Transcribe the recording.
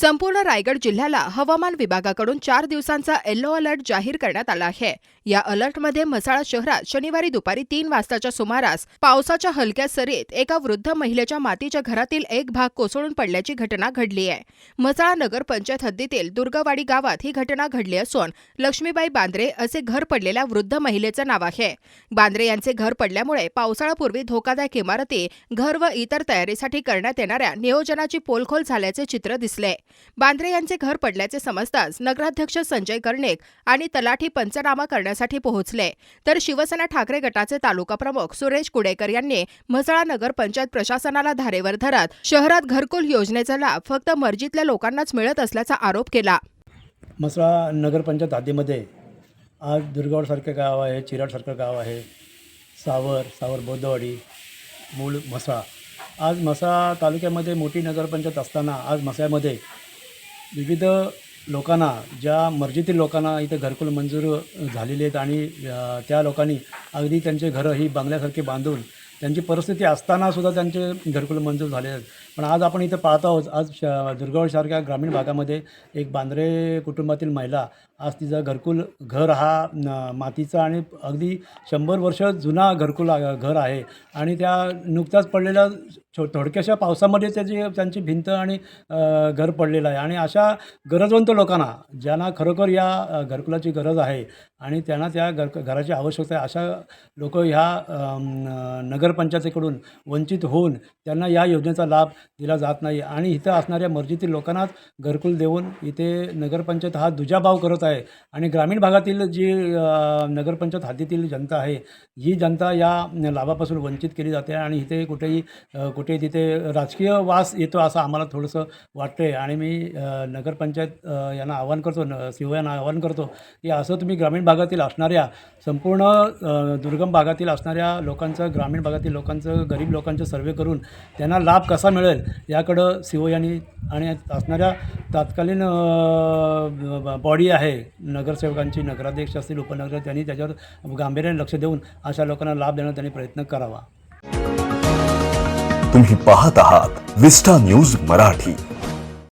संपूर्ण रायगड जिल्ह्याला हवामान विभागाकडून चार दिवसांचा येल्लो अलर्ट जाहीर करण्यात आला आहे. या अलर्टमध्ये म्हसाळा शहरात शनिवारी दुपारी तीन वाजताच्या सुमारास पावसाच्या हलक्या सरीत एका वृद्ध महिलेच्या मातीच्या घरातील एक भाग कोसळून पडल्याची घटना घडली आहे. म्हसाळा नगर पंचायत हद्दीतील दुर्गवाडी गावात ही घटना घडली असून लक्ष्मीबाई बांद्रे असे घर पडलेल्या वृद्ध महिलेचं नाव आहे. बांद्रे यांचे घर पडल्यामुळे पावसाळापूर्वी धोकादायक इमारती घर व इतर तयारीसाठी करण्यात येणाऱ्या नियोजनाची पोलखोल झाल्याचे चित्र दिसले. बांद्रे यांचे घर पडल्याचे समजताच नगराध्यक्ष संजय कर्णिक आणि तलाठी पंचनामा करण्यासाठी पोहोचले. तर शिवसेना ठाकरे गटाचे तालुका प्रमुख सुरेश कुडेकर यांनी म्हसळा नगर पंचायत प्रशासनाला धारेवर धरत शहरात घरकुल योजनेचा लाभ फक्त मर्जीतल्या लोकांनाच मिळत असल्याचा आरोप केला. म्हसळा नगरपंचायत हद्दीमध्ये आज दुर्गावडसारखं गाव आहे चिराडसारखं गाव आहे सावर सावर बौद्धवाडी मूळ म्हसळा. आज मसा तालुक्यामध्ये मोठी नगरपंचायत असताना आज म्हसळ्यामध्ये विविध लोकांना ज्या मर्जीतील लोकांना इथे घरकुल मंजूर झालेले आहेत आणि त्या लोकांनी अगदी त्यांचे घरं ही बंगल्यासारखी बांधून त्यांची परिस्थिती असतानासुद्धा त्यांचे घरकुल मंजूर झाले आहेत. पण आज आपण इथं पाहत आहोत आज श दुर्गावडसारख्या ग्रामीण भागामध्ये एक बांद्रे कुटुंबातील महिला आज तिचा घरकुल घर हा न- मातीचा आणि अगदी शंभर वर्ष जुना घरकुल आ- घर आहे. आणि त्या नुकत्याच पडलेल्या छो थोडक्याशा पावसामध्ये त्याची त्यांची भिंत आणि घर पडलेलं आहे. आणि अशा गरजवंत लोकांना ज्यांना खरोखर या घरकुलाची गरज आहे आणि त्यांना त्या घर घराची आवश्यकता आहे अशा लोक ह्या नगरपंचायतीकडून वंचित होऊन त्यांना या योजनेचा लाभ दिला जात नाही. आणि इथं असणाऱ्या मर्जीतील लोकांनाच घरकुल देऊन इथे नगरपंचायत हा दुजाभाव करत आहे. आणि ग्रामीण भागातील जी नगरपंचायत हद्दीतील जनता आहे ही जनता या लाभापासून वंचित केली जाते आणि इथे कुठेही कुठे तिथे राजकीय वास येतो असं आम्हाला थोडंसं वाटतं आहे आणि मी नगरपंचायत यांना आवाहन करतो न सी यांना आवाहन करतो की असं तुम्ही ग्रामीण भागातील असणाऱ्या संपूर्ण दुर्गम भागातील असणाऱ्या लोकांचं ग्रामीण भागातील लोकांचं गरीब लोकांचं सर्वे करून त्यांना लाभ कसा मिळेल याकडं सी ओ यांनी आणि असणाऱ्या तात्कालीन बॉडी आहे नगरसेवकांची नगराध्यक्ष असतील उपनगर त्यांनी त्याच्यावर गांभीर्याने लक्ष देऊन अशा लोकांना लाभ देण्याचा त्यांनी प्रयत्न करावा. तुम्ही पाहत आहात विस्टा न्यूज मराठी.